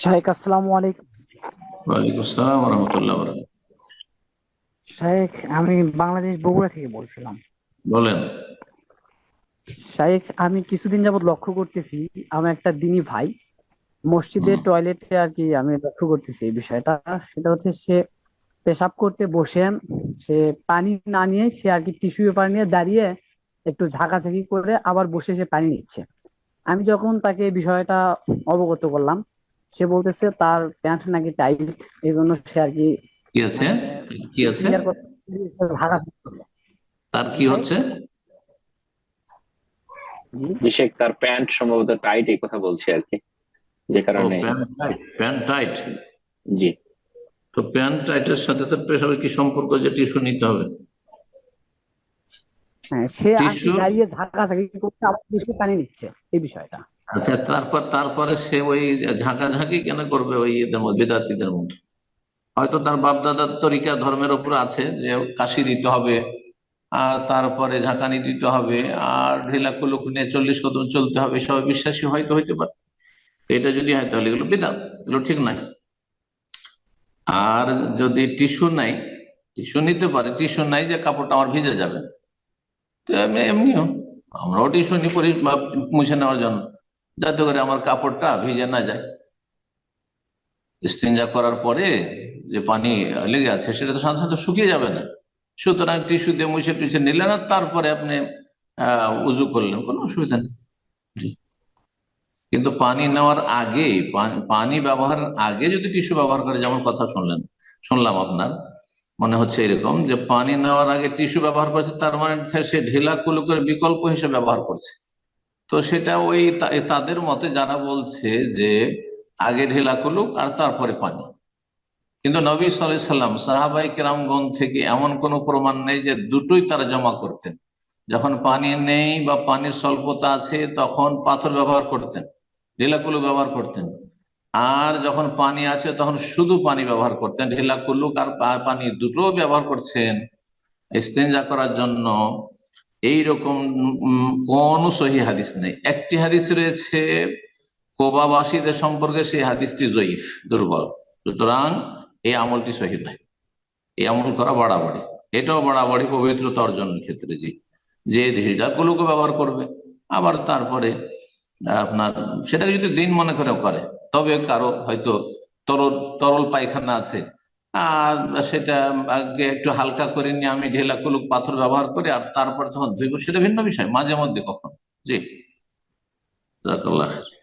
শাহেখ আসসালামু আলাইকুম। ওয়ালাইকুম আসসালাম রহমতুল্লাহ বরকাত শাহেখ আমি বাংলাদেশ বগুড়া থেকে বলছিলাম। বলেন। শাহেখ আমি কিছুদিন যাবত লক্ষ্য করতেছি আমার একটা দিনী ভাই মসজিদের টয়লেটে আর কি আমি লক্ষ্য করতেছি এই বিষয়টা। সেটা হচ্ছে সে পেশাব করতে বসে সে পানি না নিয়ে সে আর কি টিস্যু পেপার নিয়ে দাঁড়িয়ে একটু ঝাঁকাঝাঁকি করে আবার বসে সে পানি নিচ্ছে। আমি যখন তাকে এই বিষয়টা অবগত করলাম সে বলতেছে তার প্যান্ট নাকি টাইট এই জন্য সে আর কি কি আছে? কি আছে। তার কি হচ্ছে? জি। তার প্যান্ট সম্ভবত টাইট এই কথা বলছে আর কি। যে কারণে প্যান্ট টাইট জি। তো প্যান্ট টাইটের সাথে তার পেশাবের কি সম্পর্ক যে টিস্যু নিতে হবে? হ্যাঁ সে আর কি টিস্যু? দাঁড়িয়ে ঝাঁকাঝাঁকি করতে আবার বসে পানি নিচ্ছে এই বিষয়টা। আচ্ছা তারপর তারপরে সে ওই ঝাঁকাঝাঁকি কেন করবে ওই মধ্যে বিদাতিদের মধ্যে? হয়তো তার বাপ দাদার তরিকা, ধর্মের উপর আছে, যে কাশি দিতে হবে, আর তারপরে ঝাঁকানি দিতে হবে, আর ঢিলা কুলুক নিয়ে চল্লিশ কদম চলতে হবে সব বিশ্বাসী হয়তো হইতে পারে। এটা যদি হয় তাহলে এগুলো বিদাত এগুলো ঠিক নাই। আর যদি টিস্যু নাই, টিস্যু নিতে পারে, টিস্যু নাই যে কাপড়টা আমার ভিজে যাবে, তো এমনি- এমনিও, আমরাও টিস্যু পরি মুছে নেওয়ার জন্য। যাতে করে আমার কাপড়টা ভিজে না যায়। ইস্তেঞ্জা করার পরে যে পানি লেগে আছে, সেটা তো সাথে সাথে শুকিয়ে যাবে না। সুতরাং টিস্যু দিয়ে মুছে টুছে নিলেন আর তারপরে আপনি উজু করলেন, কোনো অসুবিধা নেই। কিন্তু পানি নেওয়ার আগে পানি ব্যবহারের আগে যদি টিস্যু ব্যবহার করে, যেমন কথা শুনলেন, শুনলাম আপনার, মনে হচ্ছে এরকম যে পানি নেওয়ার আগে টিস্যু ব্যবহার করছে, তার মানে সে ঢিলা কুলুকের বিকল্প হিসেবে ব্যবহার করছে। তো সেটা ওই তাদের মতে যারা বলছে যে আগে ঢিলা কুলুক আর তারপরে পানি। কিন্তু নবী সাল্লাম সাহাবাই কেরামগণ থেকে এমন কোনো প্রমাণ নেই যে দুটোই তারা জমা করতেন। যখন পানি নেই বা পানির স্বল্পতা আছে তখন পাথর ব্যবহার করতেন, ঢিলা কুলুক ব্যবহার করতেন। আর যখন পানি আছে তখন শুধু পানি ব্যবহার করতেন, ঢিলা কুলুক আর পানি দুটো ব্যবহার করছেন। ইস্তেঞ্জা করার জন্য এইরকম কোন সহি হাদিস নেই। একটি হাদিস রয়েছে, কোবাবাসীদের সম্পর্কে সেই হাদিসটি জয়ীফ, দুর্বল। সুতরাং এই আমলটি সহি নয়। এই আমল করা বাড়াবাড়ি। এটাও বাড়াবাড়ি পবিত্রতা অর্জনের ক্ষেত্রে জি। যে কুলুকে ব্যবহার করবে। আবার তারপরে, আপনার সেটাকে যদি দিন মনে করে করে, তবে কারও হয়তো তরল তরল পায়খানা আছে আর সেটা আগে একটু হালকা করে নিয়ে আমি ঢেলা কুলুক পাথর ব্যবহার করি, আর তারপর তখন ধুইব সেটা ভিন্ন বিষয়, মাঝে মধ্যে কখন জি জাজাকাল্লাহ খাইর।